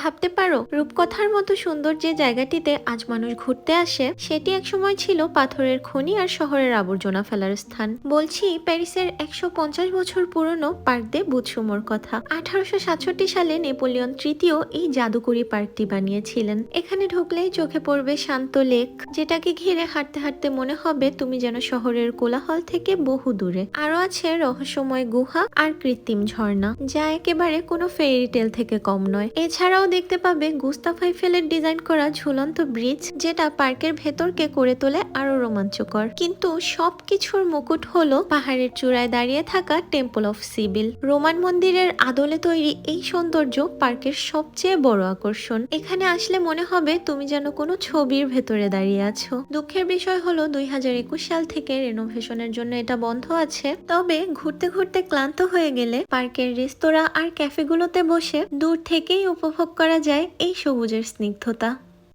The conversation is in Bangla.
ভাবতে পারো, রূপকথার মতো সুন্দর যে জায়গাটিতে আজ মানুষ ঘুরতে আসে, সেটি একসময় ছিল পাথরের খনি আর শহরের আবর্জনা ফেলার স্থান। বলছি, প্যারিসের একশো পঞ্চাশ বছর পুরনো পার্ক দে বুথসুমোর কথা। আঠারোশো সাতষট্টি সালে নেপোলিয়ন তৃতীয় এই জাদুকরি পার্কটি বানিয়েছিলেন। এখানে ঢুকলেই চোখে পড়বে শান্ত লেক, যেটাকে ঘিরে হাঁটতে হাঁটতে মনে হবে তুমি যেন শহরের কোলাহল থেকে বহু দূরে। আরও আছে রহস্যময় গুহা আর কৃত্রিম ঝর্ণা, যা একেবারে কোনো ফেরি টেল থেকে কম নয়। এছাড়াও দেখতে পাবে গুস্তাফাই ফেলের ডিজাইন করা ঝুলন্ত ব্রিজ, যেটা পার্কের ভেতরকে করে তোলে আরও রোমাঞ্চকর। কিন্তু সবকিছুর মুকুট হলো পাহাড়ের চূড়ায় দাঁড়িয়ে থাকা টেম্পল অফ সিবিল। রোমান মন্দিরের আদলে তৈরি এই সৌন্দর্য পার্কের সবচেয়ে বড় আকর্ষণ। এখানে আসলে মনে হবে তুমি যেন কোনো ছবির ভেতরে দাঁড়িয়ে আছো। দুঃখের বিষয় হলো দুই হাজার একুশ সাল থেকে রেনোভেশনের জন্য এটা বন্ধ আছে। তবে ঘুরতে ঘুরতে ক্লান্ত হয়ে গেলে পার্কের রেস্তোরাঁ আর ক্যাফেগুলোতে বসে দূর থেকেই উপভোগ করা যায় এই সবুজের স্নিগ্ধতা।